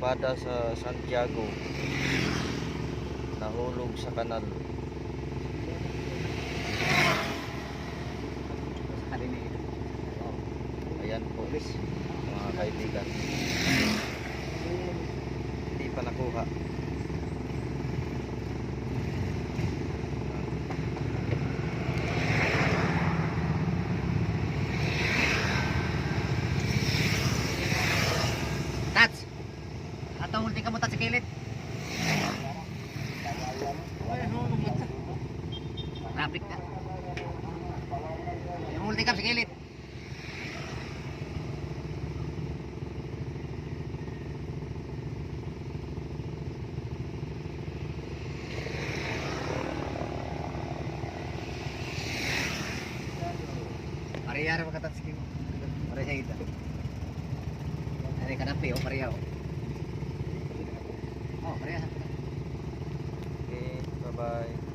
barkada sa Santiago nahulog sa kanal. Ayan po, mga kaibigan. Hindi pa nakuha. Tats! Ato ulti ka mo tats sa kilit. Traffic ka. Yung ulti ka kilit. Parehara mo. Pareha ita. Ari kanapi pareha oh. Oh, pareha. Okay, bye-bye.